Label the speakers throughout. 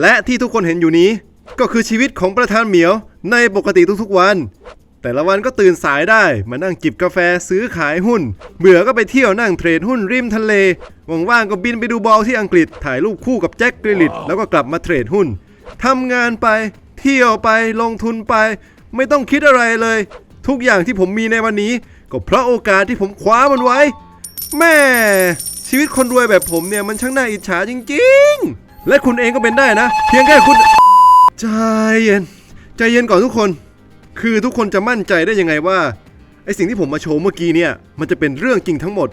Speaker 1: และที่ทุกคนเห็นอยู่นี้ ก็คือชีวิตของประธานเหมียวในปกติทุกๆวัน แต่ละวันก็ตื่นสายได้มานั่งจิบกาแฟซื้อขายหุ้น เบื่อก็ไปเที่ยวนั่งเทรดหุ้นริมทะเลว่างๆก็บินไปดูบอลที่อังกฤษถ่ายรูปคู่กับแจ็คกริลลิตแล้วก็กลับมาเทรดหุ้นทำงานไป เที่ยวไปลงทุนไป ไม่ต้องคิดอะไรเลย ทุกอย่างที่ผมมีในวันนี้ ก็เพราะโอกาสที่ผมคว้ามันไว้ แม่ชีวิตคนรวยแบบผมเนี่ยมันช่างน่าอิจฉาจริง ๆ และคุณเองก็เป็นได้นะ เพียงแค่คุณใจเย็น ใจเย็นก่อนทุกคน คือทุกคนจะมั่นใจได้ยังไงว่าไอสิ่งที่ผมมาโชว์เมื่อกี้เนี่ย มันจะเป็นเรื่องจริงทั้งหมด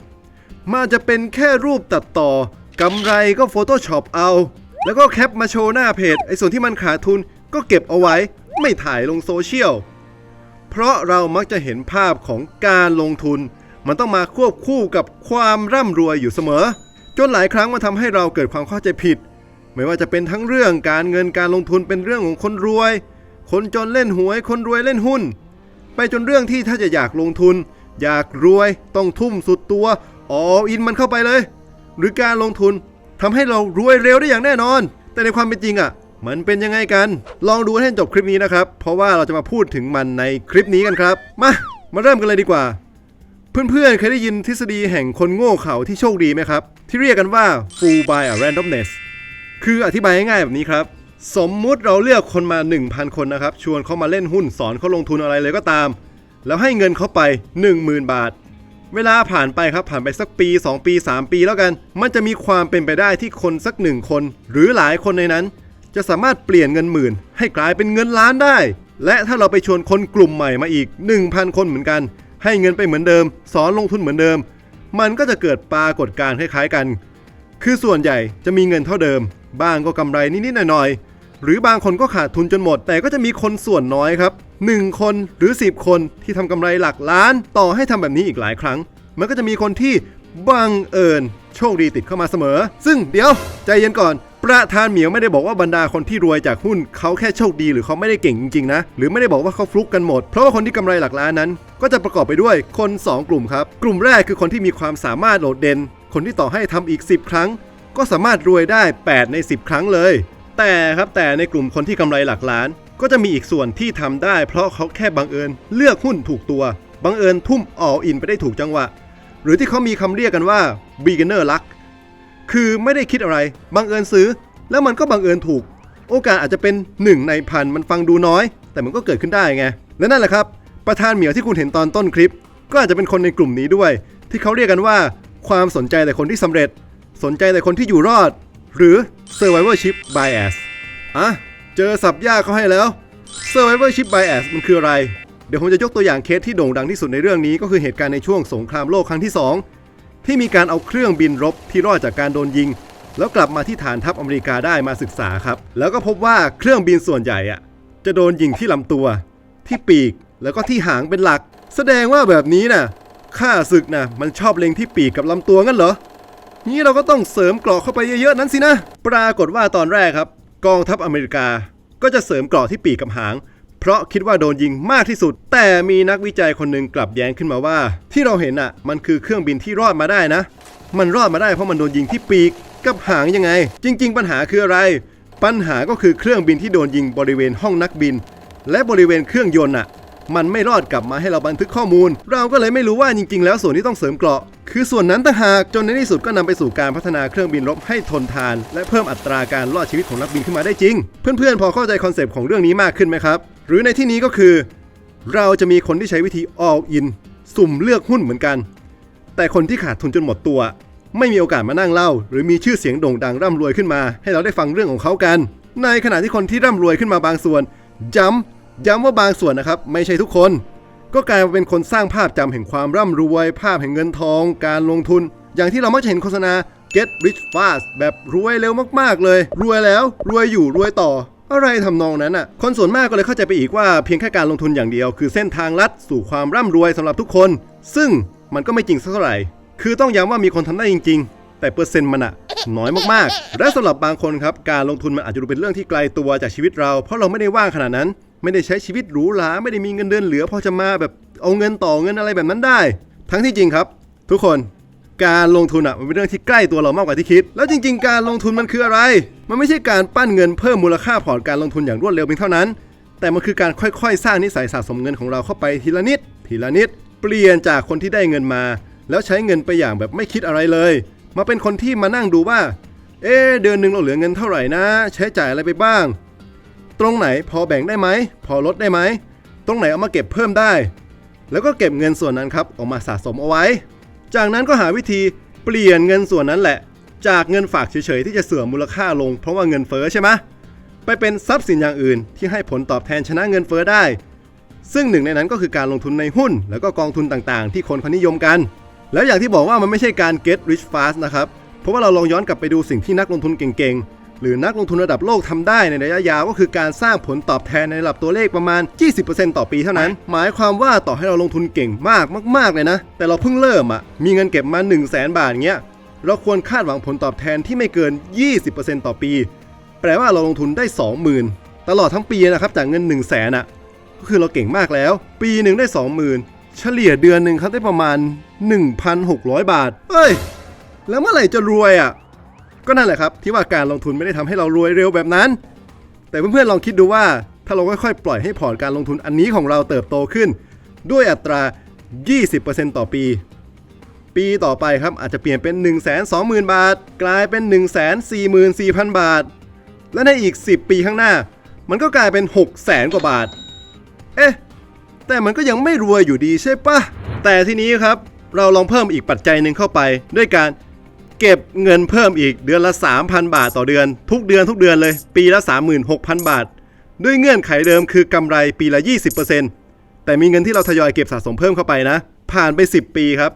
Speaker 1: มันจะเป็นแค่รูปตัดต่อกำไรก็ Photoshop เอา แล้วก็แคปมาโชว์หน้าเพจ ไอส่วนที่มันขาดทุนก็เก็บเอาไว้ ไม่ถ่ายลงโซเชียล เพราะเรามักจะเห็นภาพของการลงทุน มันต้องมาควบคู่กับความร่ำรวยอยู่เสมอ จนหลายครั้งมันทำให้เราเกิดความเข้าใจผิด ไม่ว่าจะเป็นทั้งเรื่องการเงินการลงทุนเป็นเรื่องของคนรวย คนจนเล่นหวย คนรวยเล่นหุ้น ไปจนเรื่องที่ถ้าจะอยากลงทุน อยากรวยต้องทุ่มสุดตัวอออินมันเข้าไปเลย หรือการลงทุนทำให้เรารวยเร็วได้อย่างแน่นอน แต่ในความเป็นจริงอะ มันเป็นยังไงกัน ลองดูให้จบคลิปนี้นะครับ เพราะว่าเราจะมาพูดถึงมันในคลิปนี้กันครับ มา มาเริ่มกันเลยดีกว่า เพื่อนๆเคยได้ยินทฤษฎีแห่งคนโง่เขลาที่โชคดีไหมครับ ที่เรียกกันว่า fool by a randomness คืออธิบายง่ายๆแบบนี้ครับ สมมุติเราเลือกคนมา 1,000 คนนะครับ ชวนเขามาเล่นหุ้นสอนเขาลงทุนอะไรเลยก็ตาม แล้วให้เงินเขาไป 10,000 บาท เวลาผ่านไปครับผ่านไปสักปี 2 ปี 3 ปีแล้วกัน มันจะมีความเป็นไปได้ที่คนสักหนึ่งคน หรือหลายคนในนั้น จะสามารถเปลี่ยนเงินหมื่น ให้กลายเป็นเงินล้านได้ และถ้าเราไปชวนคนกลุ่มใหม่มาอีก 1,000 คนเหมือนกัน ให้เงินไปเหมือนเดิม สอนลงทุนเหมือนเดิม มันก็จะเกิดปรากฏการณ์คล้ายๆกันคือส่วนใหญ่จะมีเงินเท่าเดิม บ้างก็กำไรนิดๆหน่อยๆ หรือบางคนก็ขาดทุนจนหมด แต่ก็จะมีคนส่วนน้อยครับ 1 คนหรือ 10 คนที่ทำกำไรหลักล้าน ต่อให้ทำแบบนี้อีกหลายครั้ง มันก็จะมีคนที่บังเอิญโชคดีติดเข้ามาเสมอ ซึ่งเดี๋ยวใจเย็นก่อนประธานเหมียวไม่ได้บอกว่าบรรดาคนที่รวยจากหุ้นเขาแค่โชคดีหรือเขาไม่ได้เก่งจริงๆนะ หรือไม่ได้บอกว่าเขาฟลุกกันหมด เพราะว่าคนที่กำไรหลักล้านนั้น ก็จะประกอบไปด้วยคน 2 กลุ่มครับ กลุ่มแรกคือคนที่มีความสามารถโดดเด่น คนที่ต่อให้ทำอีก 10 ครั้ง ก็สามารถรวยได้ 8 ใน 10 ครั้งเลย แต่ครับแต่ในกลุ่มคนที่กำไรหลักล้าน ก็จะมีอีกส่วนที่ทำได้ เพราะเขาแค่บังเอิญเลือกหุ้นถูกตัว บังเอิญทุ่มอออินไปได้ถูกจังหวะ หรือที่เขามีคำเรียกกันว่า beginner luck คือไม่ได้คิดอะไร บังเอิญซื้อ แล้วมันก็บังเอิญถูก โอกาสอาจจะเป็น 1 ในพันมันฟังดูน้อย แต่มันก็เกิดขึ้นได้ไง และนั่นแหละครับ ประธานเหมียวที่คุณเห็นตอนต้นคลิป ก็อาจจะเป็นคนในกลุ่มนี้ด้วย ที่เขาเรียกกันว่า ความสนใจแต่คนที่สำเร็จ สนใจแต่คนที่อยู่รอด หรือ survivorship bias อะ เจอสับยากเขาให้แล้ว survivorship bias มันคืออะไร เดี๋ยวผมจะยกตัวอย่างเคสที่โด่งดังที่สุดในเรื่องนี้ ก็คือเหตุการณ์ในช่วงสงครามโลกครั้งที่ 2 ที่มีการเอาเครื่องบินรบที่รอดจากการโดนยิง แล้วกลับมาที่ฐานทัพอเมริกาได้มาศึกษาครับ แล้วก็พบว่าเครื่องบินส่วนใหญ่อะจะโดนยิงที่ลำตัว ที่ปีกแล้วก็ที่หางเป็นหลัก แสดงว่าแบบนี้น่ะข้าศึกน่ะมันชอบเล็งที่ปีกกับลำตัวงั้นเหรอ นี้เราก็ต้องเสริมเกราะเข้าไปเยอะๆนั้นสินะ ปรากฏว่าตอนแรกครับ กองทัพอเมริกาก็จะเสริมเกราะที่ปีกกับหาง เพราะคิดว่าโดนยิงมากที่สุด แต่มีนักวิจัยคนหนึ่งกลับแย้งขึ้นมาว่า ที่เราเห็นอะ มันคือเครื่องบินที่รอดมาได้นะ มันรอดมาได้เพราะมันโดนยิงที่ปีกกับหางยังไง จริง ๆ ปัญหาคืออะไร ปัญหาก็คือเครื่องบินที่โดนยิงบริเวณห้องนักบิน และบริเวณเครื่องยนต์อะ มันไม่รอดกลับมาให้เราบันทึกข้อมูล เราก็เลยไม่รู้ว่าจริง ๆ แล้วส่วนที่ต้องเสริมเกราะ คือส่วนนั้นต่างหากจนในที่สุดก็นำไปสู่การพัฒนาเครื่องบินรบให้ทนทาน และเพิ่มอัตราการรอดชีวิตของนักบินขึ้นมาได้จริง เพื่อนๆ พอเข้าใจคอนเซปต์ของเรื่องนี้มากขึ้นไหมครับ หรือในที่นี้ก็คือ เราจะมีคนที่ใช้วิธี all in สุ่มเลือกหุ้นเหมือนกัน แต่คนที่ขาดทุนจนหมดตัว ไม่มีโอกาสมานั่งเล่า หรือมีชื่อเสียงโด่งดังร่ำรวยขึ้นมา ให้เราได้ฟังเรื่องของเขากัน ในขณะที่คนที่ร่ำรวยขึ้นมาบางส่วนย้ำย้ำว่าบางส่วนนะครับ ไม่ใช่ทุกคน ก็กลายมาเป็นคนสร้างภาพจำแห่งความร่ำรวย ภาพแห่งเงินทอง การลงทุน อย่างที่เรามักจะเห็นโฆษณา get rich fast แบบรวยเร็วมากๆเลย รวยแล้วรวยอยู่รวยต่อ อะไรทำนองนั้นอะ คนส่วนมากก็เลยเข้าใจไปอีกว่าเพียงแค่การลงทุนอย่างเดียว คือเส้นทางลัดสู่ความร่ำรวยสำหรับทุกคน ซึ่งมันก็ไม่จริงสักเท่าไหร่ คือต้องย้ำว่ามีคนทำได้จริง ๆ แต่เปอร์เซ็นต์มันอะน้อยมากๆ และสำหรับบางคนครับการลงทุนมันอาจจะดูเป็นเรื่องที่ไกลตัวจากชีวิตเรา เพราะเราไม่ได้ว่างขนาดนั้น ไม่ได้ใช้ชีวิตหรูหราไม่ได้มีเงินเดือนเหลือพอจะมาแบบเอาเงินต่อเงินอะไรแบบนั้นได้ ทั้งที่จริงครับ ทุกคนการลงทุนอะมันเป็นเรื่องที่ใกล้ตัวเรามากกว่าที่คิด แล้วจริง ๆ การลงทุนมันคืออะไร มันไม่ใช่การปั้นเงินเพิ่มมูลค่าพอร์ตการลงทุนอย่างรวดเร็วเพียงเท่านั้น แต่มันคือการค่อยๆ สร้างนิสัยสะสมเงินของเราเข้าไปทีละนิด ทีละนิด เปลี่ยนจากคนที่ได้เงินมา แล้วใช้เงินไปอย่างแบบไม่คิดอะไรเลย มาเป็นคนที่มานั่งดูว่า เอ๊เดือนหนึ่งเราเหลือเงินเท่าไหร่นะ ใช้จ่ายอะไรไปบ้าง ตรงไหนพอแบ่งได้ไหม พอลดได้ไหม ตรงไหนเอามาเก็บเพิ่มได้ แล้วก็เก็บเงินส่วนนั้นครับออกมาสะสมเอาไว้ จากนั้นก็หาวิธีเปลี่ยนเงินส่วนนั้นแหละ จากเงินฝากเฉยๆที่จะเสื่อมมูลค่าลง เพราะว่าเงินเฟ้อใช่ไหมไปเป็นทรัพย์สินอย่างอื่น ที่ให้ผลตอบแทนชนะเงินเฟ้อได้ ซึ่งหนึ่งในนั้นก็คือการลงทุนในหุ้น แล้วก็กองทุนต่างๆ ที่คนเขานิยมกัน แล้วอย่างที่บอกว่ามันไม่ใช่การ get rich fast นะครับ เพราะว่าเราลองย้อนกลับไปดูสิ่งที่นักลงทุนเก่งๆ หรือนักลงทุนระดับโลกทำได้ในระยะยาวก็คือการสร้างผลตอบแทนในระดับตัวเลขประมาณ 20%ต่อปีเท่านั้น หมายความว่าต่อให้เราลงทุนเก่งมากมากๆเลยนะ แต่เราเพิ่งเริ่มอะมีเงินเก็บมา 1 0 0 0 0แบาทเงี้ยเราควรคาดหวังผลตอบแทนที่ไม่เกิน 20%ต่อปี แปลว่าเราลงทุนได้ 20,000 ตลอดทั้งปีนะครับจากเงิน 1 0 0 0 0แสนอะก็คือเราเก่งมากแล้ว ปีหนึ่งได้ 20,000 เฉลี่ยเดือนหนึ่งครับได้ประมาณ 1,600 บาทเอ้ย แล้วเมื่อไหร่จะรวยอะ ก็นั่นแหละครับที่ว่าการลงทุนไม่ได้ทำให้เรารวยเร็วแบบนั้น แต่เพื่อนๆลองคิดดูว่า ถ้าเราค่อยๆปล่อยให้พอร์ตการลงทุนอันนี้ของเราเติบโตขึ้น ด้วยอัตรา 20%ต่อปี ปีต่อไปครับอาจจะเปลี่ยนเป็น 1 2 0 0 0 0 บาท กลายเป็น 1 4 4 0 0 0 บาท และในอีก 10 ปีข้างหน้า มันก็กลายเป็น6 0 0 0 0 0 กว่าบาท เอ๊ะ แต่มันก็ยังไม่รวยอยู่ดีใช่ปะแต่ทีนี้ครับเราลองเพิ่มอีกปัจจัยหนึ่งเข้าไปด้วยการ เก็บเงินเพิ่มอีกเดือนละ 3,000 บาทต่อเดือน ทุกเดือนทุกเดือนเลย ปีละ 36,000 บาท ด้วยเงื่อนไขเดิมคือกำไรปีละ 20%แต่มีเงินที่เราทยอยเก็บสะสมเพิ่มเข้าไปนะ ผ่านไป 10 ปีครับ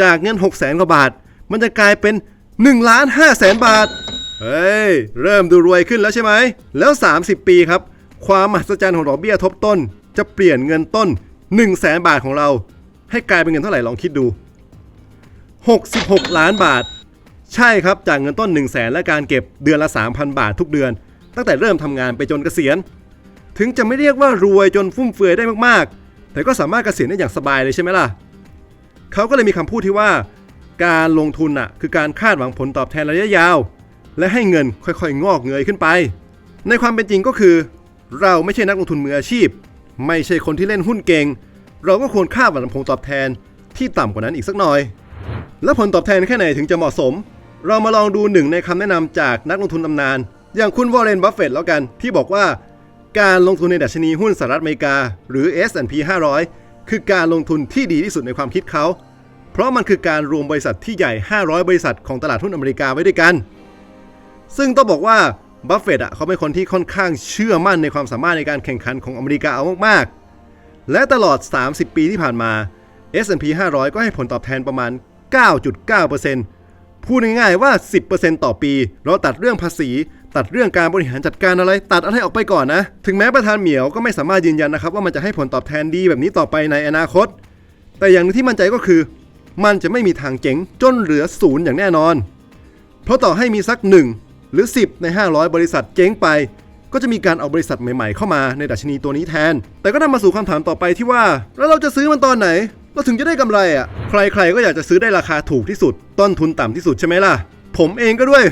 Speaker 1: จากเงิน 6 0 0 0 0กว่าบาท มันจะกลายเป็น1ล้าน5แสนบาท เฮ้ย เริ่มดูรวยขึ้นแล้วใช่ไหม แล้ว 30 ปีครับ ความมหัศจรรย์ของดอกเบี้ยทบต้น จะเปลี่ยนเงินต้น 1 0 0 0 0แสนบาทของเรา ให้กลายเป็นเงินเท่าไหร่ลองคิดดู 66 ล้านบาท ใช่ครับจากเงินต้น 1 0 0 0 0แสนและการเก็บเดือนละ 3,000 บาททุกเดือน ตั้งแต่เริ่มทำงานไปจนเกษียณ ถึงจะไม่เรียกว่ารวยจนฟุ่มเฟือยได้มากๆ แต่ก็สามารถเกษียณได้อย่างสบายเลยใช่ไหมล่ะเขาก็เลยมีคำพูดที่ว่า การลงทุนน่ะคือการคาดหวังผลตอบแทนระยะยาว และให้เงินค่อยๆ งอกเงยขึ้นไป ในความเป็นจริงก็คือ เราไม่ใช่นักลงทุนมืออาชีพ ไม่ใช่คนที่เล่นหุ้นเก่ง เราก็ควรคาดหวังผลตอบแทนที่ต่ำกว่านั้นอีกสักหน่อย แล้วผลตอบแทนแค่ไหนถึงจะเหมาะสม เรามาลองดูหนึ่งในคำแนะนำจากนักลงทุนตำนาน อย่างคุณวอร์เรนบัฟเฟตต์แล้วกัน ที่บอกว่า การลงทุนในดัชนีหุ้นสหรัฐอเมริกา หรือ S&P 500 คือการลงทุนที่ดีที่สุดในความคิดเขา เพราะมันคือการรวมบริษัทที่ใหญ่ 500 บริษัทของตลาดหุ้นอเมริกาไว้ด้วยกัน ซึ่งต้องบอกว่าบัฟเฟตต์อะเขาเป็นคนที่ค่อนข้างเชื่อมั่นในความสามารถในการแข่งขันของอเมริกาเอามากๆ และตลอด 30 ปีที่ผ่านมา S&P 500 ก็ให้ผลตอบแทนประมาณ 9.9% พูดง่ายๆว่า 10%ต่อปี เราตัดเรื่องภาษี ตัดเรื่องการบริหารจัดการอะไร ตัดอะไรออกไปก่อนนะ ถึงแม้ประธานเหมียวก็ไม่สามารถยืนยันนะครับ ว่ามันจะให้ผลตอบแทนดีแบบนี้ต่อไปในอนาคต แต่อย่างนึงที่มั่นใจก็คือ มันจะไม่มีทางเจ๊งจนเหลือศูนย์อย่างแน่นอน เพราะต่อให้มีสัก 1 หรือ 10 ใน 500 บริษัทเจ๊งไป ก็จะมีการเอาบริษัทใหม่ ๆ เข้ามาในดัชนีตัวนี้แทน แต่ก็นำมาสู่คำถามต่อไปที่ว่า แล้วเราจะซื้อมันตอนไหน เราถึงจะได้กำไรอะ ใครๆก็อยากจะซื้อได้ราคาถูกที่สุด ต้นทุนต่ำที่สุดใช่ไหมล่ะ ผมเองก็ด้วย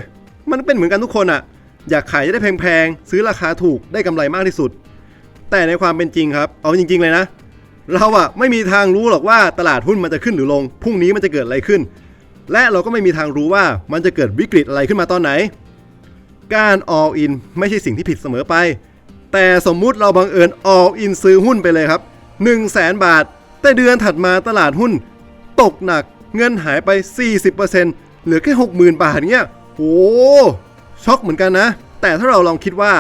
Speaker 1: มันเป็นเหมือนกันทุกคนอะ อยากขายจะได้แพงๆ ซื้อราคาถูกได้กำไรมากที่สุด แต่ในความเป็นจริงครับ เอาจริง ๆ เลยนะ เราอะไม่มีทางรู้หรอกว่าตลาดหุ้นมันจะขึ้นหรือลง พรุ่งนี้มันจะเกิดอะไรขึ้น และเราก็ไม่มีทางรู้ว่ามันจะเกิดวิกฤตอะไรขึ้นมาตอนไหน การ all in ไม่ใช่สิ่งที่ผิดเสมอไป แต่สมมุติเราบังเอิญ all in ซื้อหุ้นไปเลยครับ 1 0 0 0 0แสนบาท แต่เดือนถัดมาตลาดหุ้น ตกหนักเงินหายไป 40%เหลือแค่ 60,000 บาทเงี้ยโอ้ช็อกเหมือนกันนะ แต่ถ้าเราลองคิดว่า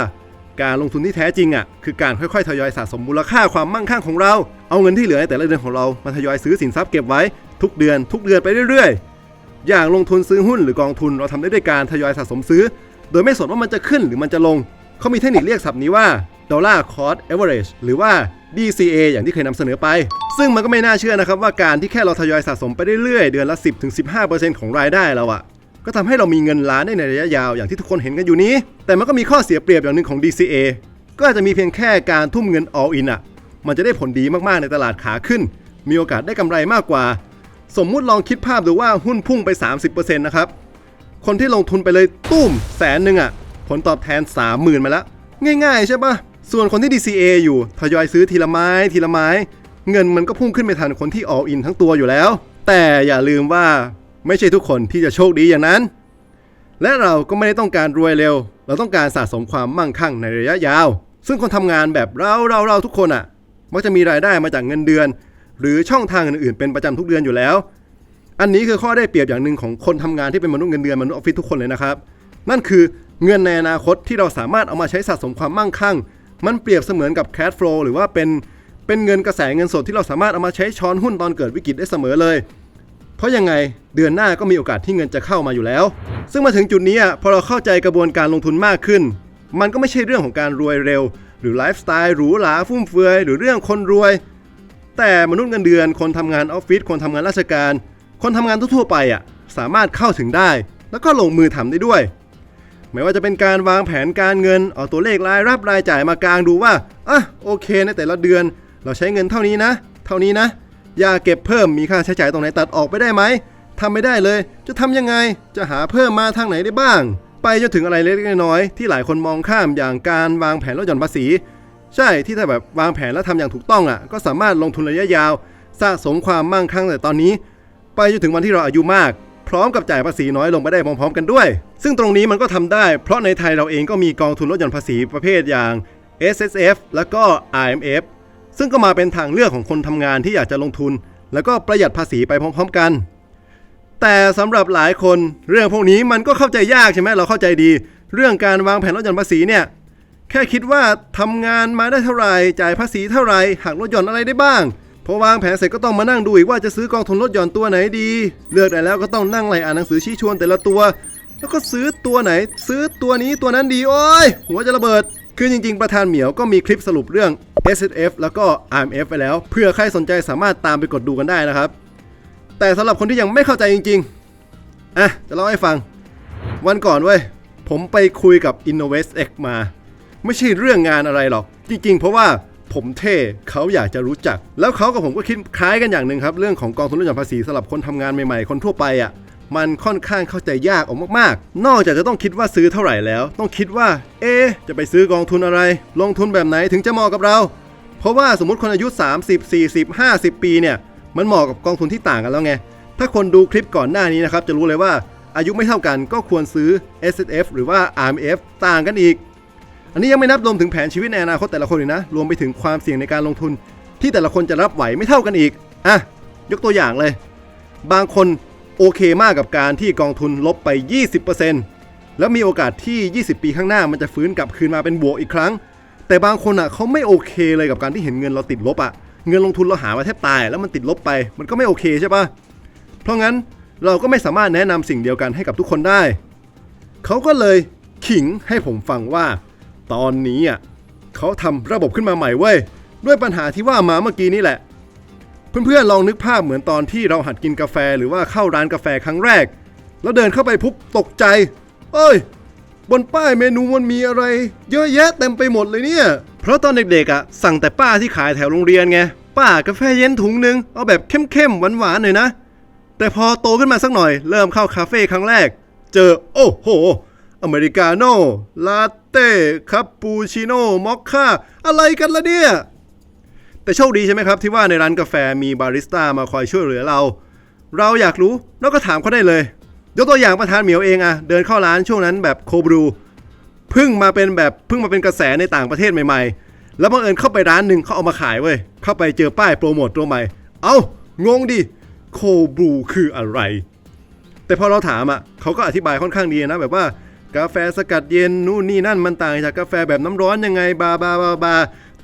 Speaker 1: การลงทุนที่แท้จริงอะคือการค่อยๆ ทยอยสะสมมูลค่าความมั่งคั่งของเรา เอาเงินที่เหลือในแต่ละเดือนของเรามาทยอยซื้อสินทรัพย์เก็บไว้ทุกเดือนทุกเดือนไปเรื่อยๆ อย่างลงทุนซื้อหุ้นหรือกองทุนเราทำได้ด้วยการทยอยสะสมซื้อ โดยไม่สนว่ามันจะขึ้นหรือมันจะลง เขามีเทคนิคเรียกศัพท์นี้ว่า Dollar Cost Average หรือว่า DCA อย่างที่เคยนำเสนอไป ซึ่งมันก็ไม่น่าเชื่อนะครับว่าการที่แค่เราทยอยสะสมไปเรื่อยๆ เดือนละ 10-15%ของรายได้เราอะก็ทำให้เรามีเงินล้านได้ในระยะยาวอย่างที่ทุกคนเห็นกันอยู่นี้ แต่มันก็มีข้อเสียเปรียบอย่างหนึ่งของ DCA ก็อาจจะมีเพียงแค่การทุ่มเงิน all in อะมันจะได้ผลดีมากๆในตลาดขาขึ้น มีโอกาสได้กำไรมากกว่า สมมุติลองคิดภาพดูว่าหุ้นพุ่งไป 30%นะครับคนที่ลงทุนไปเลยตุ้มแสนหนึ่งอะผลตอบแทน 30,000 มาแล้ว ง่าย ๆ ใช่ปะ ส่วนคนที่ DCA อยู่ทยอยซื้อทีละไม้ทีละไม้ เงินมันก็พุ่งขึ้นไปทันคนที่ all in ทั้งตัวอยู่แล้ว แต่อย่าลืมว่าไม่ใช่ทุกคนที่จะโชคดีอย่างนั้น และเราก็ไม่ได้ต้องการรวยเร็ว เราต้องการสะสมความมั่งคั่งในระยะยาว ซึ่งคนทำงานแบบเราเราเราทุกคนอะ่ะมักจะมีรายได้มาจากเงินเดือน หรือช่องทางอื่นๆเป็นประจำทุกเดือนอยู่แล้ว อันนี้คือข้อได้เปรียบอย่างหนึ่งของคนทำงานที่เป็นมนุษย์เงินเดือนมนุษย์ออฟฟิศทุกคนเลยนะครับ นั่นคือเงินในอนาคตที่เราสามารถเอามาใช้สะสมความมั่งคั่ง มันเปรียบเสมือนกับ cash flow หรือว่าเป็นเป็นเงินกระแสเงินสดที่เราสามารถเอามาใช้ช้อนหุ้นตอนเกิดวิกฤตได้เสมอเลย เพราะยังไงเดือนหน้าก็มีโอกาสที่เงินจะเข้ามาอยู่แล้ว ซึ่งมาถึงจุดนี้อะพอเราเข้าใจกระบวนการลงทุนมากขึ้น มันก็ไม่ใช่เรื่องของการรวยเร็ว หรือไลฟ์สไตล์หรูหราฟุ่มเฟือยหรือเรื่องคนรวย แต่มนุษย์เงินเดือน คนทำงานออฟฟิศคนทำงานราชการ คนทำงานทั่วๆไปอะสามารถเข้าถึงได้ แล้วก็ลงมือทำได้ด้วย ไม่ว่าจะเป็นการวางแผนการเงินเอาตัวเลขรายรับรายจ่ายมากลางดูว่าอะโอเคในแต่ละเดือน เราใช้เงินเท่านี้นะ เท่านี้นะ อย่าเก็บเพิ่มมีค่าใช้จ่ายตรงไหนตัดออกไปได้ไหมทำไม่ได้เลย จะทำยังไงจะหาเพิ่มมาทางไหนได้บ้าง ไปจนถึงอะไรเล็กๆน้อยๆที่หลายคนมองข้ามอย่างการวางแผนลดหย่อนภาษี ใช่ที่ถ้าแบบวางแผนแล้วทำอย่างถูกต้องอะ ก็สามารถลงทุนระยะยาว สะสมความมั่งคั่งแต่ตอนนี้ ไปจนถึงวันที่เราอายุมาก พร้อมกับจ่ายภาษีน้อยลงไปได้พร้อมๆ กันด้วย ซึ่งตรงนี้มันก็ทำได้ เพราะในไทยเราเองก็มีกองทุนลดหย่อนภาษีประเภทอย่าง S S F แล้วก็ I M F ซึ่งก็มาเป็นทางเลือกของคนทำงานที่อยากจะลงทุน แล้วก็ประหยัดภาษีไปพร้อม ๆ กัน แต่สำหรับหลายคนเรื่องพวกนี้มันก็เข้าใจยากใช่ไหมเราเข้าใจดี เรื่องการวางแผนลดหย่อนภาษีเนี่ยแค่คิดว่าทำงานมาได้เท่าไหร่จ่ายภาษีเท่าไหร่หักลดหย่อนอะไรได้บ้าง พอวางแผนเสร็จก็ต้องมานั่งดูอีกว่าจะซื้อกองทุนลดหย่อนตัวไหนดี เลือกได้แล้วก็ต้องนั่งไล่อ่านหนังสือชี้ชวนแต่ละตัว แล้วก็ซื้อตัวไหน ซื้อตัวนี้ตัวนั้นดีโอ้ยหัวจะระเบิด คือจริงๆ ประธานเหมียวก็มีคลิปสรุปเรื่อง S F แล้วก็ R M F ไปแล้วเพื่อใครสนใจสามารถตามไปกดดูกันได้นะครับ แต่สำหรับคนที่ยังไม่เข้าใจจริงๆอะจะเล่าให้ฟัง วันก่อนเว้ยผมไปคุยกับ Innovest X มา ไม่ใช่เรื่องงานอะไรหรอก จริง ๆ เพราะว่า ผมเท่เขาอยากจะรู้จัก แล้วเขากับผมก็คิดคล้ายกันอย่างหนึ่งครับ เรื่องของกองทุนลดหย่อนภาษีสำหรับคนทำงานใหม่ๆ คนทั่วไปอะมันค่อนข้างเข้าใจยากออกมากๆ นอกจากจะต้องคิดว่าซื้อเท่าไหร่แล้ว ต้องคิดว่า เอ๊จะไปซื้อกองทุนอะไร ลงทุนแบบไหนถึงจะเหมาะกับเรา เพราะว่าสมมติคนอายุ 30 40 50 ปีเนี่ย มันเหมาะกับกองทุนที่ต่างกันแล้วไง ถ้าคนดูคลิปก่อนหน้านี้นะครับ จะรู้เลยว่าอายุไม่เท่ากันก็ควรซื้อ S F หรือว่า R M F ต่างกันอีก อันนี้ยังไม่นับรวมถึงแผนชีวิตในอนาคตแต่ละคนเลยนะ รวมไปถึงความเสี่ยงในการลงทุน ที่แต่ละคนจะรับไหวไม่เท่ากันอีก อะ ยกตัวอย่างเลย บางคนโอเคมากกับการที่กองทุนลบไป 20%แล้วมีโอกาสที่ 20 ปีข้างหน้ามันจะฟื้นกลับคืนมาเป็นบวกอีกครั้ง แต่บางคนอะเขาไม่โอเคเลยกับการที่เห็นเงินเราติดลบอะ เงินลงทุนเราหามาแทบตาย แล้วมันติดลบไป มันก็ไม่โอเคใช่ปะเพราะงั้นเราก็ไม่สามารถแนะนำสิ่งเดียวกันให้กับทุกคนได้ เขาก็เลยขิงให้ผมฟังว่า ตอนนี้อะเขาทำระบบขึ้นมาใหม่เว้ย ด้วยปัญหาที่ว่ามาเมื่อกี้นี่แหละ เพื่อนๆลองนึกภาพเหมือนตอนที่เราหัดกินกาแฟหรือว่าเข้าร้านกาแฟครั้งแรก แล้วเดินเข้าไปปุ๊บตกใจ เอ้ย บนป้ายเมนูมันมีอะไร เยอะแยะเต็มไปหมดเลยเนี่ย เพราะตอนเด็กๆอะสั่งแต่ป้าที่ขายแถวโรงเรียนไงป้ากาแฟเย็นถุงหนึงเอาแบบเข้มๆหวานๆหน่อยนะ แต่พอโตขึ้นมาสักหน่อย เริ่มเข้าคาเฟ่ครั้งแรก เจอโอ้โห อเมริกาโน่ลา เต้คาปูชิโน่มอคค่าอะไรกันละเนี่ย แต่โชคดีใช่ไหมครับที่ว่าในร้านกาแฟมีบาริสต้ามาคอยช่วยเหลือเรา เราอยากรู้เราก็ถามเขาได้เลย ยกตัวอย่างประธานเหมียวเองอะเดินเข้าร้านช่วงนั้นแบบโคบรูเพิ่งมาเป็นแบบเพิ่งมาเป็นกระแสในต่างประเทศใหม่ๆ แล้วบังเอิญเข้าไปร้านหนึ่งเขาเอามาขายเว้ยเข้าไปเจอป้ายโปรโมทตัวใหม่ เอ้างงดิโคบรูคืออะไร แต่พอเราถามอะเขาก็อธิบายค่อนข้างดีนะแบบว่า กาแฟสกัดเย็นนู่นนี่นั่นมันต่างจากกาแฟแบบน้ำร้อนยังไงบาบาบาบา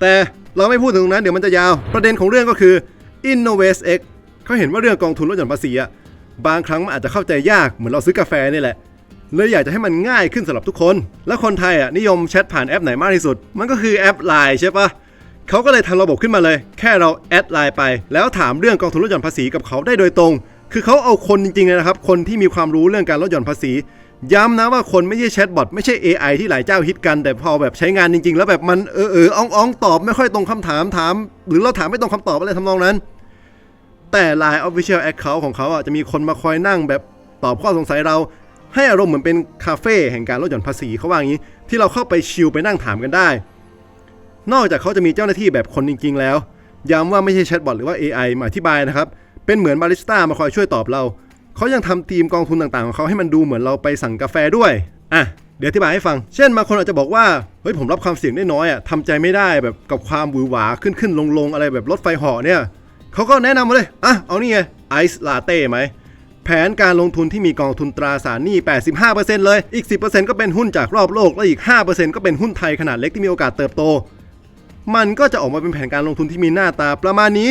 Speaker 1: แต่เราไม่พูดถึงตรงนั้นเดี๋ยวมันจะยาว ประเด็นของเรื่องก็คือ Innovate X เขาเห็นว่าเรื่องกองทุนลดหย่อนภาษีอะบางครั้งมันอาจจะเข้าใจยากเหมือนเราซื้อกาแฟนี่แหละเลยอยากจะให้มันง่ายขึ้นสำหรับทุกคน แล้วคนไทยอะนิยมแชทผ่านแอปไหนมากที่สุด มันก็คือแอป Line ใช่ปะเขาก็เลยทำระบบขึ้นมาเลย แค่เราแอดไลน์ไป แล้วถามเรื่องกองทุนลดหย่อนภาษีกับเขาได้โดยตรง คือเขาเอาคนจริงๆเลยนะครับ คนที่มีความรู้เรื่องการลดหย่อนภาษี ย้ำนะว่าคนไม่ใช่แชทบอทไม่ใช่ AI ที่หลายเจ้าฮิตกัน แต่พอแบบใช้งานจริง ๆ แล้วแบบมันเออเอออ่องอ่องตอบไม่ค่อยตรงคำถามถาม หรือเราถามไม่ตรงคำตอบอะไรทำนองนั้น แต่ Line Official Account ของเขาอะจะมีคนมาคอยนั่งแบบตอบข้อสงสัยเรา ให้อารมณ์เหมือนเป็นคาเฟ่แห่งการลดหย่อนภาษีเขาว่าอย่างนี้ ที่เราเข้าไปชิลไปนั่งถามกันได้ นอกจากเขาจะมีเจ้าหน้าที่แบบคนจริง ๆ แล้วย้ำว่าไม่ใช่แชทบอทหรือว่า AI มาอธิบายนะครับเป็นเหมือนบาริสต้ามาคอยช่วยตอบเรา เขายังทำทีมกองทุนต่างๆของเขาให้มันดูเหมือนเราไปสั่งกาแฟด้วยอะเดี๋ยวอธิบายให้ฟัง เช่นบางคนอาจจะบอกว่า เฮ้ยผมรับความเสี่ยงได้น้อยอะทำใจไม่ได้แบบกับความหวือหวาขึ้นขึ้นลงลงๆอะไรแบบรถไฟเหาะเนี่ยเขาก็แนะนำมาเลย อะ เอานี่ไงไอซ์ลาเต้ไหม แผนการลงทุนที่มีกองทุนตราสารหนี้ 85%เลย อีก 10%ก็เป็นหุ้นจากรอบโลก และอีก 5%ก็เป็นหุ้นไทยขนาดเล็กที่มีโอกาสเติบโต มันก็จะออกมาเป็นแผนการลงทุนที่มีหน้าตาประมาณนี้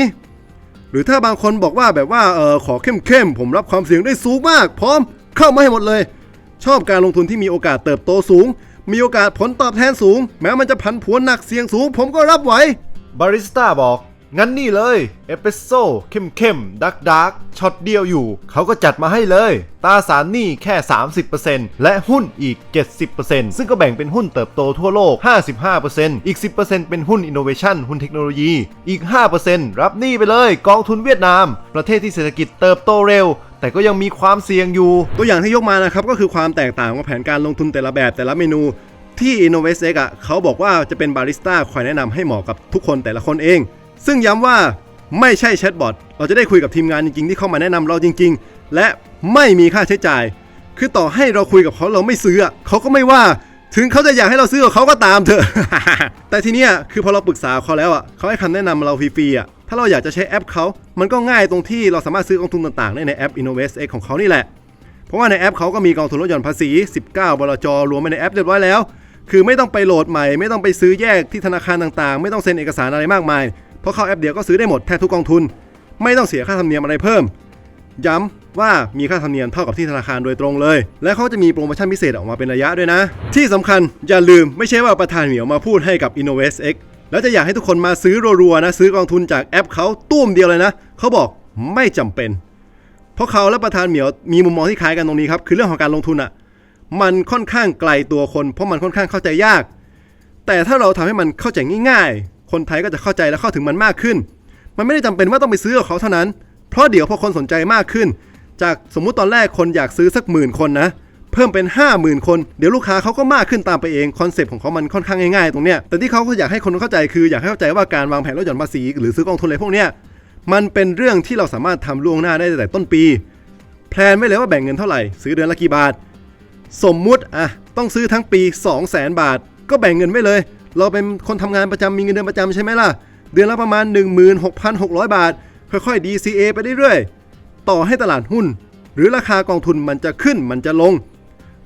Speaker 1: หรือถ้าบางคนบอกว่าแบบว่าเออขอเข้มๆผมรับความเสี่ยงได้สูงมาก พร้อมเข้ามาให้หมดเลย ชอบการลงทุนที่มีโอกาสเติบโตสูง มีโอกาสผลตอบแทนสูง แม้มันจะผันผวนหนักเสี่ยงสูง ผมก็รับไหว
Speaker 2: บาริสต้าบอก งั้นนี่เลย เอสเปสโซ่เข้มเข้มดักดักช็อตเดียวอยู่ เขาก็จัดมาให้เลย ตราสารหนี้แค่ 30%และหุ้นอีก 70%ซึ่งก็แบ่งเป็นหุ้นเติบโตทั่วโลก 55%อีก 10%เป็นหุ้นอินโนเวชันหุ้นเทคโนโลยี อีก 5%รับหนี้ไปเลย กองทุนเวียดนาม ประเทศที่เศรษฐกิจเติบโตเร็วแต่ก็ยังมีความเสี่ยงอยู่
Speaker 1: ตัวอย่างที่ยกมานะครับก็คือความแตกต่างของแผนการลงทุนแต่ละแบบแต่ละเมนูที่ InnovestX อะเขาบอกว่าจะเป็นบาริสต้าคอยแนะนำให้เหมาะกับทุกคนแต่ละคนเอง ซึ่งย้ำว่าไม่ใช่แชทบอทเราจะได้คุยกับทีมงานจริงๆ ที่เข้ามาแนะนำเราจริง ๆ และไม่มีค่าใช้จ่าย คือต่อให้เราคุยกับเขาเราไม่ซื้อเขาก็ไม่ว่าถึงเขาจะอยากให้เราซื้อกับเขาก็ตามเถอะ แต่ทีเนี้ยคือพอเราปรึกษาเขาแล้วอะเขาให้คำแนะนำเราฟรีๆอะ ถ้าเราอยากจะใช้แอปเขา มันก็ง่ายตรงที่เราสามารถซื้อกองทุนต่างๆ ได้ในแอป InnovestX ของเขานี่แหละ เพราะว่าในแอปเขาก็มีกองทุนลดหย่อนภาษี 19 บลจ รวมไปในแอปเรียบร้อยแล้ว คือไม่ต้องไปโหลดใหม่ ไม่ต้องไปซื้อแยกที่ธนาคารต่างๆ ไม่ต้องเซ็นเอกสารอะไรมากมาย เพราะเข้าแอปเดียวก็ซื้อได้หมดแทบทุกกองทุน ไม่ต้องเสียค่าธรรมเนียมอะไรเพิ่ม ย้ำว่ามีค่าธรรมเนียมเท่ากับที่ธนาคารโดยตรงเลย และเขาจะมีโปรโมชั่นพิเศษออกมาเป็นระยะด้วยนะ ที่สำคัญอย่าลืมไม่ใช่ว่าประธานเหมียวมาพูดให้กับ InnovestX แล้วจะอยากให้ทุกคนมาซื้อรัวๆนะซื้อกองทุนจากแอปเขาตุ้มเดียวเลยนะเขาบอกไม่จำเป็น เพราะเขาและประธานเหมียวมีมุมมองที่คล้ายกันตรงนี้ครับคือเรื่องของการลงทุนอะ่ะมันค่อนข้างไกลตัวคน เพราะมันค่อนข้างเข้าใจยาก แต่ถ้าเราทำให้มันเข้าใจง่าย คนไทยก็จะเข้าใจและเข้าถึงมันมากขึ้น มันไม่ได้จำเป็นว่าต้องไปซื้อกับเขาเท่านั้น เพราะเดี๋ยวพอคนสนใจมากขึ้น จากสมมุติตอนแรกคนอยากซื้อสักหมื่นคนนะ เพิ่มเป็น 5 0,000 คน เดี๋ยวลูกค้าเขาก็มากขึ้นตามไปเอง คอนเซปต์ของเขามันค่อนข้างง่ายๆตรงเนี้ย แต่ที่เขาอยากให้คนเข้าใจคืออยากให้เข้าใจว่าการวางแผนลดหย่อนภาษีหรือซื้อกองทุนอะไรพวกเนี้ย มันเป็นเรื่องที่เราสามารถทำล่วงหน้าได้แต่ต้นปี แพลนไว้เลยว่าแบ่งเงินเท่าไหร่ ซื้อเดือนละกี่บาท สมมุติอะต้องซื้อทั้งปี 2 0 0 0 0 0 บาท ก็แบ่งเงินไว้เลย เราเป็นคนทำงานประจำมีเงินเดือนประจำใช่ไหมล่ะ เดือนละประมาณ 16,600 บาท ค่อยๆ DCA ไปเรื่อยๆ ต่อให้ตลาดหุ้น หรือราคากองทุนมันจะขึ้นมันจะลง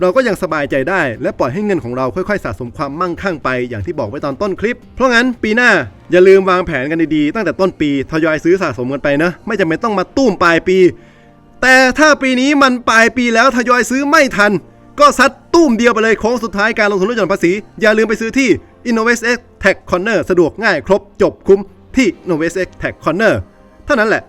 Speaker 1: เราก็ยังสบายใจได้ และปล่อยให้เงินของเราค่อยๆ สะสมความมั่งคั่งไปอย่างที่บอกไว้ตอนต้นคลิป เพราะงั้นปีหน้าอย่าลืมวางแผนกันดีๆตั้งแต่ต้นปีทยอยซื้อสะสมกันไปนะ ไม่จำเป็นต้องมาตุ้มปลายปี แต่ถ้าปีนี้มันปลายปีแล้วทยอยซื้อไม่ทัน ก็ซัดตุ้มเดียวไปเลยโค้งสุดท้ายการลงทุนลดหย่อนภาษีอย่าลืมไปซื้อที่ InnovestX Tech Corner สะดวกง่ายครบจบคุ้มที่ InnovestX Tech Corner เท่านั้นแหละ